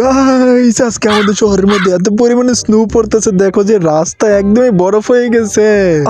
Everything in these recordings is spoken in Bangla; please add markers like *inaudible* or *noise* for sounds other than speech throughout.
গাইস আজকে আমাদের শহরের মধ্যে এত পরিমাণে স্নো পড়তেছে। দেখো যে রাস্তা একদমই বরফ হয়ে গেছে।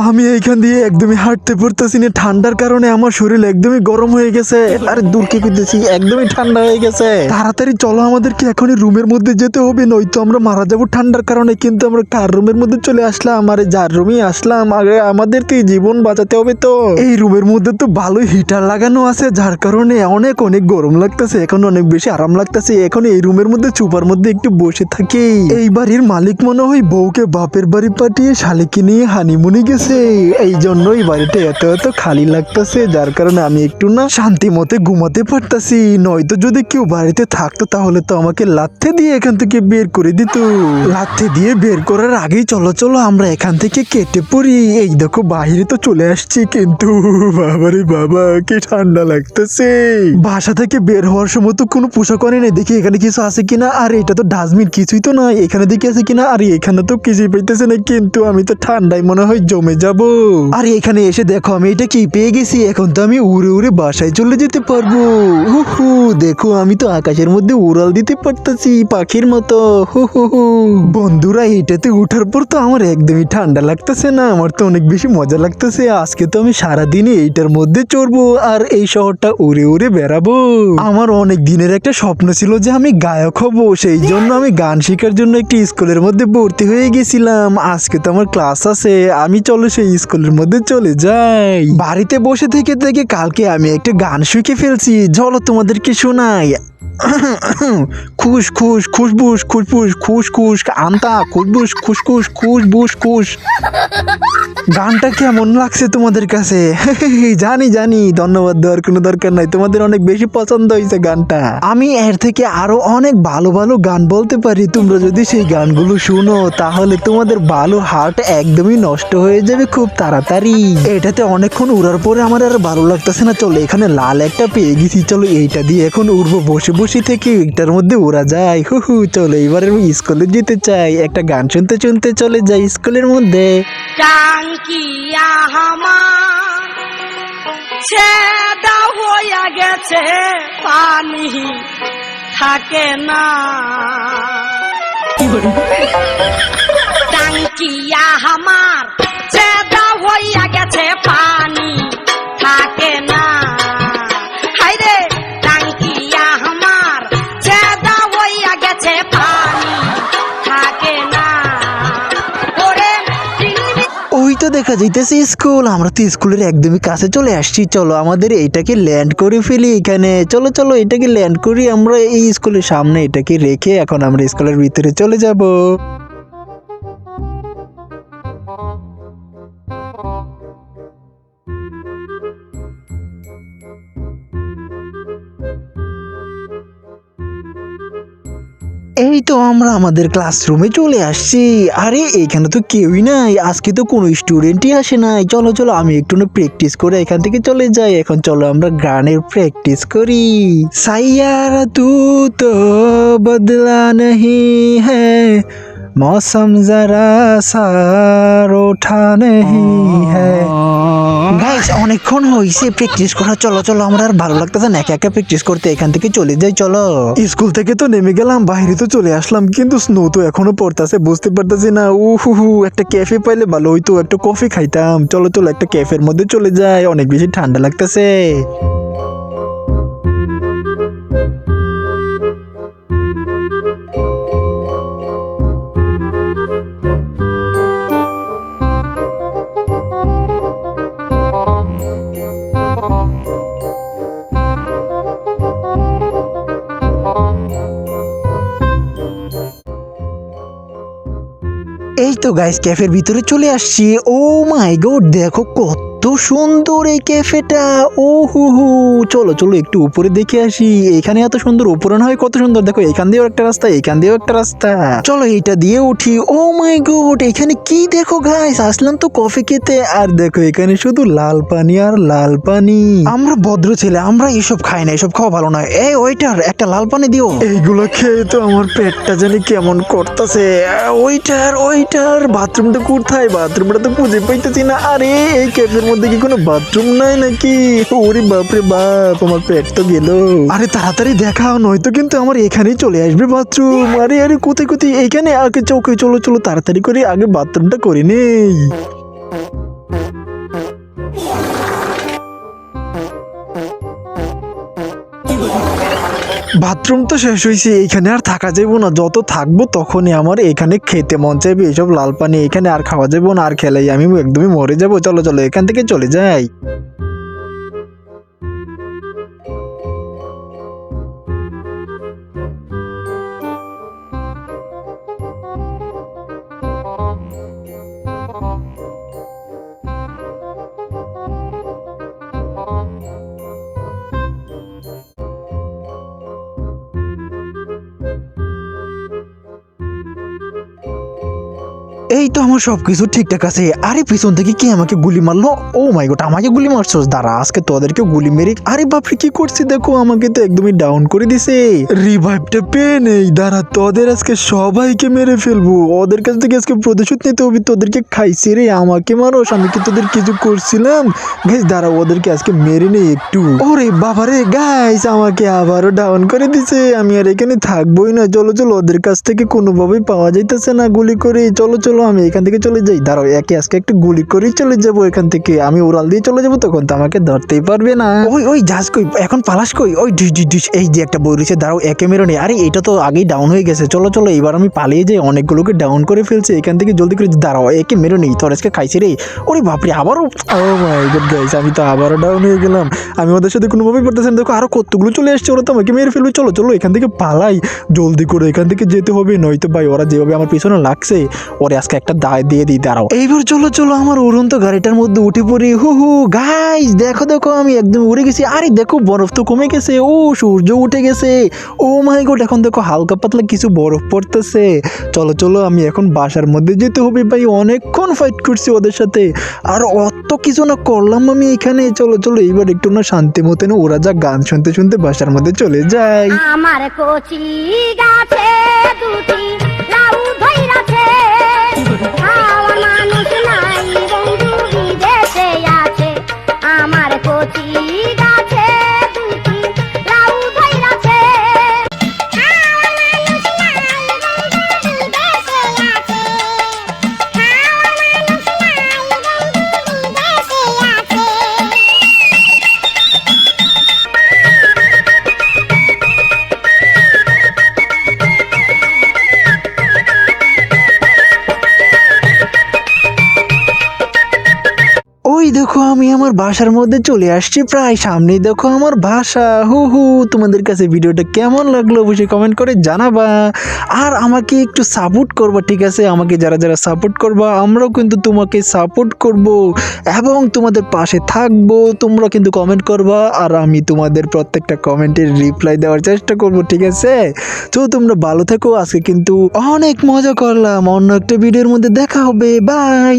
আমি এইখান দিয়ে একদমই হাঁটতে পড়তেছি না। ঠান্ডার কারণে আমার শরীর একদমই গরম হয়ে গেছে। আরে দূর কি করতেছি? একদমই ঠান্ডা হয়ে গেছে। তাড়াতাড়ি চলো আমাদেরকে এখনই রুমের মধ্যে যেতে হবে? নয়তো আমরা মারা যাব ঠান্ডার কারণে, কিন্তু আমরা কার রুমের মধ্যে চলে আসলাম? আরে যার রুমে আসলাম আগে আমাদের তো জীবন বাঁচাতে হবে তো। এই রুমের মধ্যে তো ভালোই হিটার লাগানো আছে, যার কারণে অনেক অনেক গরম লাগতেছে। এখন অনেক বেশি আরাম লাগতেছে, এখন এই রুমের মধ্যে চুপার মধ্যে একটু বসে থাকি। এই বাড়ির মালিক মনে হয় বউকে বাপের বাড়ি পাঠিয়ে শালিকে নিয়ে হানিমুনি গেছে। এই জন্যই বাড়িটা এত এত খালি লাগতেছে, যার কারণে আমি একটু না শান্তি মতে ঘুমাতে পারতাছি। নয়তো যদি কেউ বাড়িতে থাকতো, তাহলে তো আমাকে লাথে দিয়ে এখান থেকে বের করে দিত। লাথে দিয়ে বের করার আগেই চলো চলো আমরা এখান থেকে কেটে পড়ি। এই দেখো বাহিরে তো চলে আসছি, কিন্তু বাবারে বাবা, কি ঠান্ডা লাগতেছে। বাসা থেকে বের হওয়ার সময় তো কোনো পোশাক আনে নাই দেখি এখানে কিছু আছে কিনা। আর, এটা তো ডাস্টবিন, কিছুই তো নয় এখানে দেখি আছে কিনা? আর, এখানে তো কিছুই পাইতেছে না, কিন্তু আমি তো ঠান্ডায় মনে হয় জমে যাব। আর, এখানে এসে দেখো, আমি এটা কি পেয়ে গেছি? এখন তো আমি উড়ে উড়ে বাসায় চলে যেতে পারব। হু দেখো, আমি তো আকাশের মধ্যে উড়াল দিতে পারতেছি, পাখির মতো। হু হু হু বন্ধুরা, এটাতে উঠার পর তো আমার একদমই ঠান্ডা লাগতেছে না, আমার তো অনেক বেশি মজা লাগতেছে। আজকে তো আমি সারাদিনই এইটার মধ্যে চড়বো, আর এই শহরটা উড়ে উড়ে বেড়াবো। আমার অনেক দিনের একটা স্বপ্ন ছিল যে আমি গায়ক হব সেই জন্য আমি গান শেখার জন্য একটি স্কুলের মধ্যে ভর্তি হয়ে গেছিলাম। আজকে তো আমার ক্লাস আছে, আমি চলো সেই স্কুলের মধ্যে চলে যাই। বাড়িতে বসে থেকে থেকে কালকে আমি একটা গান শিখে ফেলছি। চলো তোমাদেরকে শোনাই। খুশ খুশ খুশবুস খুশবুস খুশ খুশ আন্তা খুশবুস খুশখুশ খুশবুস খুশ। গানটা কেমন লাগছে তোমাদের কাছে? *laughs* জানি জানি, ধন্যবাদ দেওয়ার কোনো দরকার নাই। তোমাদের অনেক বেশি পছন্দ হয়েছে গানটা। আমি এর থেকে আরও অনেক ভালো ভালো গান বলতে পারি। তোমরা যদি সেই গানগুলো শুনো, তাহলে তোমাদের ভালো হার্ট একদমই নষ্ট হয়ে যাবে খুব তাড়াতাড়ি। এটাতে অনেকক্ষণ উড়ার পরে আমার আর ভালো লাগতেছে না। চলো, এখানে লাল একটা পেয়ে গেছি। চলো, এইটা দিয়ে এখন উড়বো। বসে বসে থেকে এটার মধ্যে উড়া যায়। হু হু, চলো এবারে আমি স্কুলে যেতে চাই। একটা গান শুনতে শুনতে চলে যাই স্কুলের মধ্যে। টাঙ্কিয়া আমার ছেদা হইয়া গেছে পানি থাকে না। টাঙ্কিয়া আমার দেখা যাইতেছে স্কুল, আমরা তো স্কুলের একদমই কাছে চলে আসছি। চলো আমাদের এইটাকে ল্যান্ড করে ফেলি এখানে। চলো চলো এটাকে ল্যান্ড করি, আমরা এই স্কুলের সামনে এটাকে রেখে এখন আমরা স্কুলের ভিতরে চলে যাব। এই তো আমরা আমাদের ক্লাসরুমে চলে আসছি। আরে, এখানে তো কেউই নাই। আজকে তো কোনো স্টুডেন্টই আসে নাই। চলো চলো, আমি একটু প্র্যাকটিস করে এখান থেকে চলে যাই। এখন চলো, আমরা গানের প্র্যাকটিস করি। সাইয়ারা তু তো বদলা নহি হ্যাঁ। मौसम जरा सार उठा नहीं है গাইস অনেকক্ষণ হয়েছে প্র্যাকটিস করা চলো চলো আমরা আর ভালো লাগতেছে না একা একা প্র্যাকটিস করতে এখান থেকে চলে যাই চলো স্কুল থেকে তো নেমে গেলাম বাইরে তো চলে আসলাম কিন্তু স্নো তো এখনো পড়তেছে বুঝতে পারতেছি না উহু হু একটা ক্যাফে পাইলে ভালো হইতো একটা কফি খাইতাম চলো চলো একটা ক্যাফের মধ্যে চলে যাই অনেক বেশি ঠান্ডা লাগতেছে এই তো গাইস ক্যাফের ভিতরে চলে আসছি। ও মাই গড দেখো কত সুন্দর এই ক্যাফেটা ও হু হু চলো চলো একটু উপরে দেখে আসি। এখানে এত সুন্দর উপরে না হয় কত সুন্দর। দেখো এখান দিয়েও একটা রাস্তা এখান দিয়েও একটা রাস্তা। চলো এইটা দিয়ে উঠি। ও মাই গড এখানে কি দেখো গাইস আসলাম তো কফি খেতে। আর দেখো এখানে শুধু লাল পানি আর লাল পানি। আমরা ভদ্র ছেলে আমরা এসব খাই না এসব খাওয়া ভালো নয়। এই ওইটার একটা লাল পানি দিও। এইগুলো খেয়ে তো আমার পেটটা জানি কেমন করতেছে। ওইটার ওইটার বাথরুমটা কোথায়? বাথরুমটা তো খুঁজে পাইতেছি না। আরে এই ক্যাফের মধ্যে কি কোনো বাথরুম নাই নাকি? ওরে বাপরে বাপ আমার পেট তো গেল। আরে তাড়াতাড়ি দেখাও, নয়তো কিন্তু আমার এখানেই চলে আসবে বাথরুম আরে আরে, কোথায় কোথায়? এখানে আগে চৌকে চলো চলো, তাড়াতাড়ি করে আগে বাথরুমটা করে নেই। বাথরুম তো শেষ হয়েছে এখানে আর থাকা যাব না। যত থাকব তখনই আমার এখানে খেতে মন চাইবে। এইসব লাল পানি এখানে আর খাওয়া যাব না, আর খেলাই আমি একদমই মরে যাব। চলো চলো, এখান থেকে চলে যাই। এই তো আমার সবকিছু ঠিকঠাক আছে। আরে পিছন থেকে কি আমাকে গুলি মারলো? ও মাই গড আমাকে গুলি মারছস? দাঁড়া, আজকে তোদেরকে গুলি মেরে আরে বাপরে, কি করছি? দেখো, আমাকে তো একদমই ডাউন করে দিছে। রিভাইভটা পেয়ে নেই। দাঁড়া, তোদের আজকে সবাইকে মেরে ফেলব। ওদের কাছ থেকে আজকে প্রতিশোধ নিতে হবে। তোদেরকে খাইছে রে, আমাকে মারোস। আমি কি তোদের কিছু করছিলাম? গাইস দাঁড়া, ওদেরকে আজকে মেরে নেই একটু। ওরে বাবারে গাইস আমাকে আবারও ডাউন করে দিছে। আমি আর এখানে থাকবোই না। চলো চলো, ওদের কাছ থেকে কোনোভাবেই পাওয়া যাইতেছে না। গুলি করে চলো চলো আমি এখান থেকে চলে যাই। দাঁড়াও, একে আজকে একটু গুলি করেই চলে যাব এখান থেকে। আমি ওরাল দিয়ে চলে যাব তখন তো আমাকে ধরতেই পারবে না। ওই ওই, যাস কই, এখন পালাস কই? ওই ডিস ডিস ডিস এই যে একটা বই রয়েছে, দাঁড়াও, একে মেরো নেই আরে, এটা তো আগেই ডাউন হয়ে গেছে। চলো চলো, এবার আমি পালিয়ে যাই, অনেকগুলোকে ডাউন করে ফেলছে। এখান থেকে জলদি করে, দাঁড়াও, একে মেরো নেই, তোর আজকে খাইছে রে। ওরে বাপরে, আবারও গাইস আমি তো আবারও ডাউন হয়ে গেলাম। আমি ওদের সাথে কোনোভাবেই পারতেছি না। দেখো, আরও কতগুলো চলে আসছে, ওরা তো আমাকে মেরে ফেলবে। চলো চলো, এখান থেকে পালাই। জলদি করে এখান থেকে যেতে হবে, নয়তো ভাই, ওরা যেভাবে আমার পিছনে লাগছে, ওরে আজকে একটা দায় দিয়ে দিই, দাঁড়াও। এইবার চলো চলো, আমার উড়ন্ত গাড়িটার মধ্যে উঠে পড়ি। হু হু গাইস দেখো দেখো, আমি একদম উড়ে গেছি। আরে, দেখো, বরফ তো কমে গেছে। ও, সূর্য উঠে গেছে। ও মাই গড এখন দেখো, হালকা পাতলা কিছু বরফ পড়তেছে। চলো চলো, আমি এখন বাসার মধ্যে যেতে হবে ভাই। অনেকক্ষণ ফাইট করছি ওদের সাথে। আর অত কিছু না করলাম আমি এখানে। চলো চলো, এইবার একটু না শান্তি মতন ওরা যা গান শুনতে শুনতে বাসার মধ্যে চলে যায়। আমার কচি গাছে দুটি দেখো, আমি আমার বাসার মধ্যে চলে আসছি। প্রায় সামনেই দেখো আমার ভাষা হু হু তোমাদের কাছে ভিডিওটা কেমন লাগল অবশ্যই কমেন্ট করে জানাবা। আর আমাকে একটু সাপোর্ট করবা, ঠিক আছে? আমাকে যারা যারা সাপোর্ট করবা, আমরাও কিন্তু তোমাকে সাপোর্ট করব এবং তোমাদের পাশে থাকব। তোমরা কিন্তু কমেন্ট করবা আর আমি তোমাদের প্রত্যেকটা কমেন্টের রিপ্লাই দেওয়ার চেষ্টা করব, ঠিক আছে? তো তোমরা ভালো থেকো। আজকে কিন্তু অনেক মজা করলাম। অন্য একটা ভিডিওর মধ্যে দেখা হবে। বাই